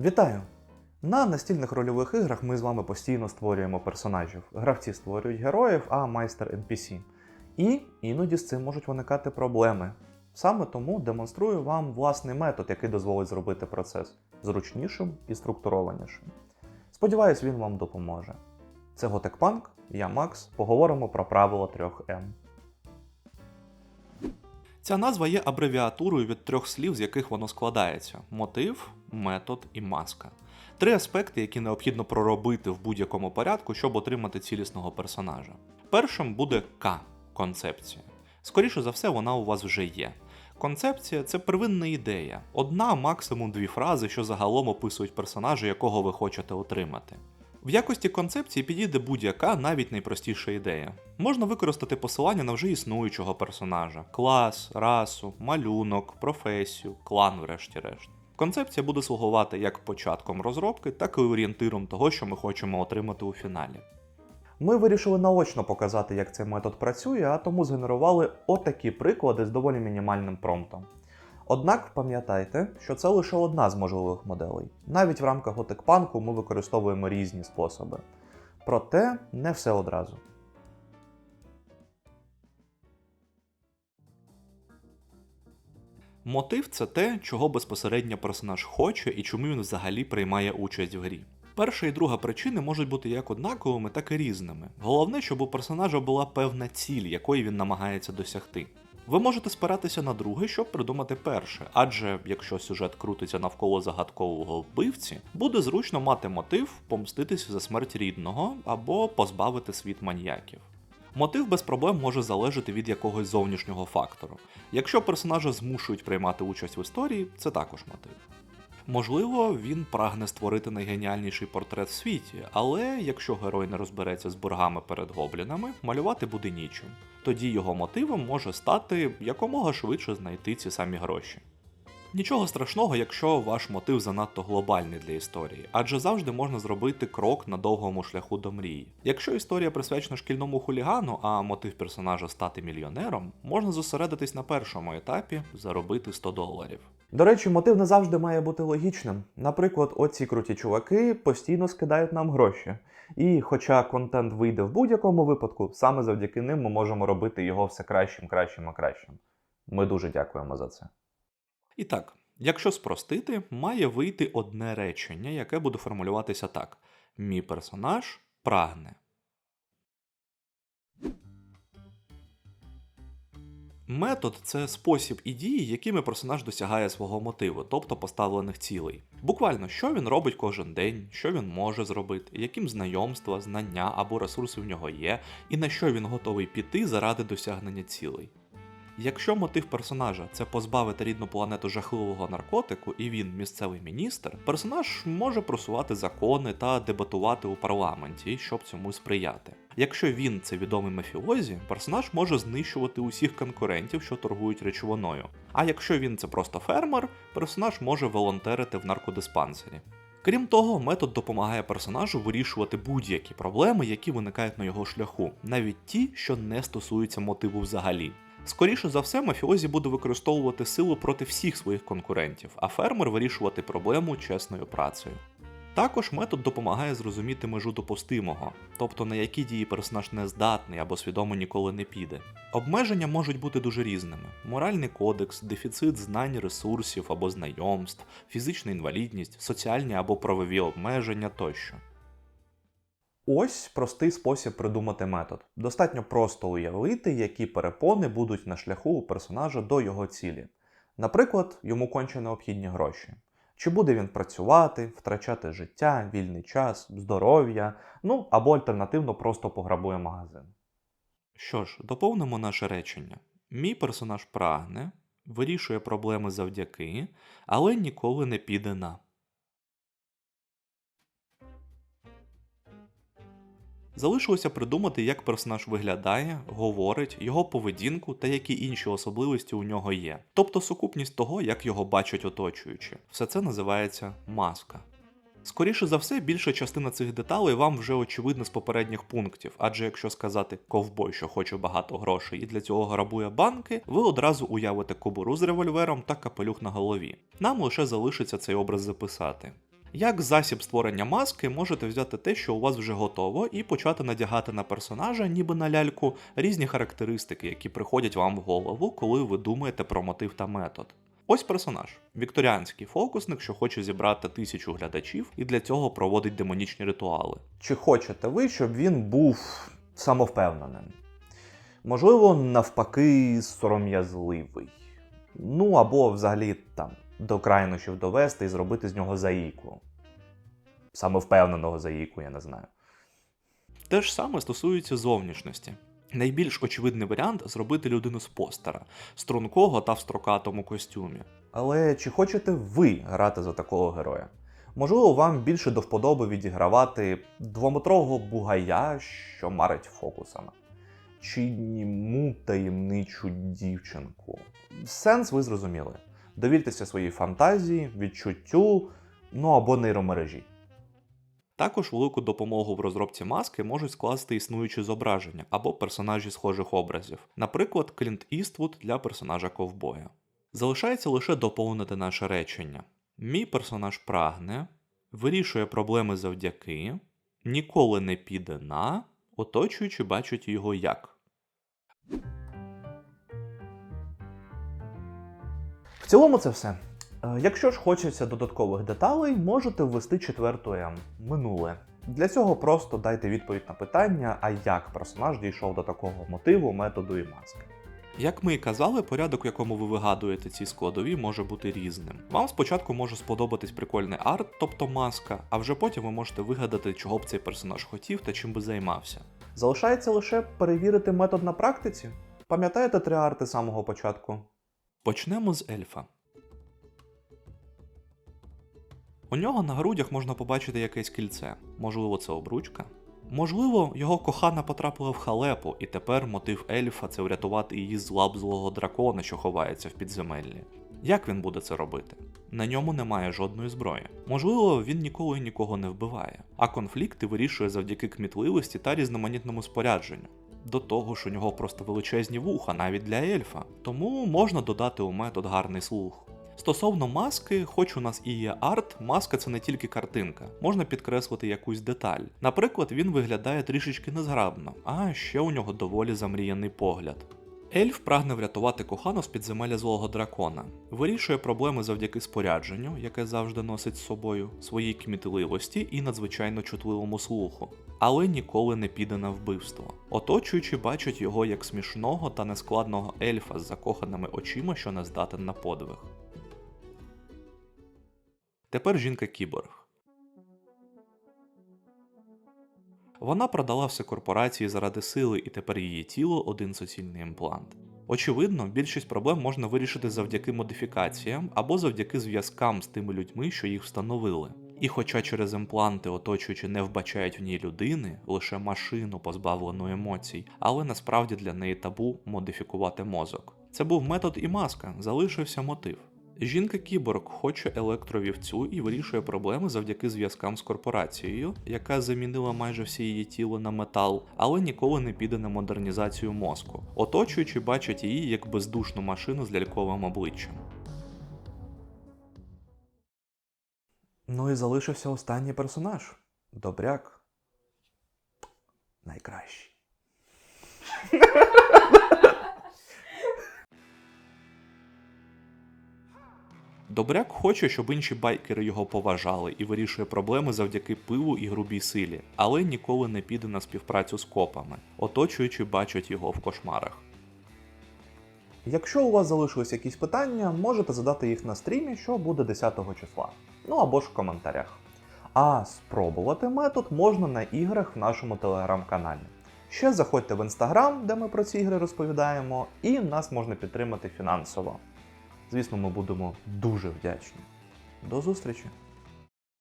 Вітаю! На настільних рольових іграх ми з вами постійно створюємо персонажів. Гравці створюють героїв, а майстер NPC. І іноді з цим можуть виникати проблеми. Саме тому демонструю вам власний метод, який дозволить зробити процес зручнішим і структурованішим. Сподіваюсь, він вам допоможе. Це Готекпанк, я Макс. Поговоримо про правило 3М. Ця назва є абревіатурою від трьох слів, з яких воно складається: мотив, метод і маска. Три аспекти, які необхідно проробити в будь-якому порядку, щоб отримати цілісного персонажа. Першим буде К концепція. Скоріше за все, вона у вас вже є. Концепція це первинна ідея, одна, максимум дві фрази, що загалом описують персонажа, якого ви хочете отримати. В якості концепції підійде будь-яка, навіть найпростіша ідея. Можна використати посилання на вже існуючого персонажа: клас, расу, малюнок, професію, клан, врешті-решт. Концепція буде слугувати як початком розробки, так і орієнтиром того, що ми хочемо отримати у фіналі. Ми вирішили наочно показати, як цей метод працює, а тому згенерували отакі приклади з доволі мінімальним промптом. Однак пам'ятайте, що це лише одна з можливих моделей. Навіть в рамках готикпанку ми використовуємо різні способи. Проте не все одразу. Мотив це те, чого безпосередньо персонаж хоче і чому він взагалі приймає участь в грі. Перша і друга причини можуть бути як однаковими, так і різними. Головне, щоб у персонажа була певна ціль, якої він намагається досягти. Ви можете спиратися на друге, щоб придумати перше, адже якщо сюжет крутиться навколо загадкового вбивці, буде зручно мати мотив помститися за смерть рідного або позбавити світ маньяків. Мотив без проблем може залежати від якогось зовнішнього фактору. Якщо персонажа змушують приймати участь в історії, це також мотив. Можливо, він прагне створити найгеніальніший портрет в світі, але якщо герой не розбереться з боргами перед гоблінами, малювати буде нічим. Тоді його мотивом може стати якомога швидше знайти ці самі гроші. Нічого страшного, якщо ваш мотив занадто глобальний для історії, адже завжди можна зробити крок на довгому шляху до мрії. Якщо історія присвячена шкільному хулігану, а мотив персонажа стати мільйонером, можна зосередитись на першому етапі заробити 100 доларів. До речі, мотив не завжди має бути логічним. Наприклад, оці круті чуваки постійно скидають нам гроші. І хоча контент вийде в будь-якому випадку, саме завдяки ним ми можемо робити його все кращим, кращим і кращим. Ми дуже дякуємо за це. І так, якщо спростити, має вийти одне речення, яке буде формулюватися так: Мій персонаж прагне. Метод це спосіб і дії, якими персонаж досягає свого мотиву, тобто поставлених цілей. Буквально, що він робить кожен день, що він може зробити, яким знайомства, знання або ресурси в нього є, і на що він готовий піти заради досягнення цілей. Якщо мотив персонажа це позбавити рідну планету жахливого наркотику, і він місцевий міністр, персонаж може просувати закони та дебатувати у парламенті, щоб цьому сприяти. Якщо він це відомий мафіозі, персонаж може знищувати усіх конкурентів, що торгують речовиною. А якщо він це просто фермер, персонаж може волонтерити в наркодиспансері. Крім того, метод допомагає персонажу вирішувати будь-які проблеми, які виникають на його шляху, навіть ті, що не стосуються мотиву взагалі. Скоріше за все, мафіозі буде використовувати силу проти всіх своїх конкурентів, а фермер вирішувати проблему чесною працею. Також метод допомагає зрозуміти межу допустимого, тобто на які дії персонаж не здатний або свідомо ніколи не піде. Обмеження можуть бути дуже різними: моральний кодекс, дефіцит знань, ресурсів або знайомств, фізична інвалідність, соціальні або правові обмеження тощо. Ось простий спосіб придумати метод. Достатньо просто уявити, які перепони будуть на шляху у персонажа до його цілі. Наприклад, йому конче необхідні гроші. Чи буде він працювати, втрачати життя, вільний час, здоров'я, ну або альтернативно просто пограбує магазин. Що ж, доповнимо наше речення. Мій персонаж прагне, вирішує проблеми завдяки, але ніколи не піде на. Залишилося придумати, як персонаж виглядає, говорить, його поведінку та які інші особливості у нього є. Тобто сукупність того, як його бачать оточуючі. Все це називається маска. Скоріше за все, більша частина цих деталей вам вже очевидна з попередніх пунктів, адже якщо сказати ковбой, що хоче багато грошей і для цього грабує банки, ви одразу уявите кобуру з револьвером та капелюх на голові. Нам лише залишиться цей образ записати. Як засіб створення маски можете взяти те, що у вас вже готово, і почати надягати на персонажа, ніби на ляльку, різні характеристики, які приходять вам в голову, коли ви думаєте про мотив та метод. Ось персонаж вікторіанський фокусник, що хоче зібрати тисячу глядачів, і для цього проводить демонічні ритуали. Чи хочете ви, щоб він був самовпевненим? Можливо, навпаки, сором'язливий. Ну або взагалі там до крайнощів довести і зробити з нього заїку. Самовпевненого заїку, я не знаю. Те ж саме стосується зовнішності. Найбільш очевидний варіант зробити людину з постера, стрункого та в строкатому костюмі. Але чи хочете ви грати за такого героя? Можливо, вам більше до вподоби відігравати двометрового бугая, що марить фокусами, чи німу таємничу дівчинку. Сенс ви зрозуміли. Довіртеся своїй фантазії, відчуттю, ну або нейромережі. Також велику допомогу в розробці маски можуть скласти існуючі зображення або персонажі схожих образів, наприклад, Клінт Іствуд для персонажа ковбоя. Залишається лише доповнити наше речення. Мій персонаж прагне, вирішує проблеми завдяки, ніколи не піде на, оточуючи бачать його як. В цілому це все. Е, Якщо ж хочеться додаткових деталей, можете ввести четверту М минуле. Для цього просто дайте відповідь на питання, а як персонаж дійшов до такого мотиву, методу і маски. Як ми і казали, порядок, в якому ви вигадуєте ці складові, може бути різним. Вам спочатку може сподобатись прикольний арт, тобто маска, а вже потім ви можете вигадати, чого б цей персонаж хотів та чим би займався. Залишається лише перевірити метод на практиці. Пам'ятаєте три арти з самого початку? Почнемо з ельфа. У нього на грудях можна побачити якесь кільце. Можливо, це обручка. Можливо, його кохана потрапила в халепу, і тепер мотив ельфа це врятувати її з лап злого дракона, що ховається в підземеллі. Як він буде це робити? На ньому немає жодної зброї. Можливо, він ніколи нікого не вбиває, а конфлікти вирішує завдяки кмітливості та різноманітному спорядженню. До того ж, у нього просто величезні вуха навіть для ельфа, тому можна додати у метод гарний слух. Стосовно маски, хоч у нас і є арт, маска це не тільки картинка, можна підкреслити якусь деталь. Наприклад, він виглядає трішечки незграбно, а ще у нього доволі замріяний погляд. Ельф прагне врятувати кохану з підземелля злого дракона, вирішує проблеми завдяки спорядженню, яке завжди носить з собою, своїй кмітливості і надзвичайно чутливому слуху, але ніколи не піде на вбивство. Оточуючи бачать його як смішного та нескладного ельфа з закоханими очима, що не здатен на подвиг. Тепер жінка кіборг. Вона продала все корпорації заради сили, і тепер її тіло один суцільний імплант. Очевидно, більшість проблем можна вирішити завдяки модифікаціям або завдяки зв'язкам з тими людьми, що їх встановили. І хоча через імпланти оточуючи не вбачають в ній людини, лише машину позбавлену емоцій, але насправді для неї табу модифікувати мозок. Це був метод і маска, залишився мотив. Жінка кіборг хоче електровівцю і вирішує проблеми завдяки зв'язкам з корпорацією, яка замінила майже всі її тіло на метал, але ніколи не піде на модернізацію мозку. Оточуючи бачать її як бездушну машину з ляльковим обличчям. Ну і залишився останній персонаж Добряк. Найкращий. Добряк хоче, щоб інші байкери його поважали і вирішує проблеми завдяки пиву і грубій силі, але ніколи не піде на співпрацю з копами, оточуючи бачать його в кошмарах. Якщо у вас залишились якісь питання, можете задати їх на стрімі, що буде 10 числа. Ну або ж в коментарях. А спробувати метод можна на іграх в нашому телеграм-каналі. Ще заходьте в інстаграм, де ми про ці ігри розповідаємо, і нас можна підтримати фінансово. Звісно, ми будемо дуже вдячні. До зустрічі!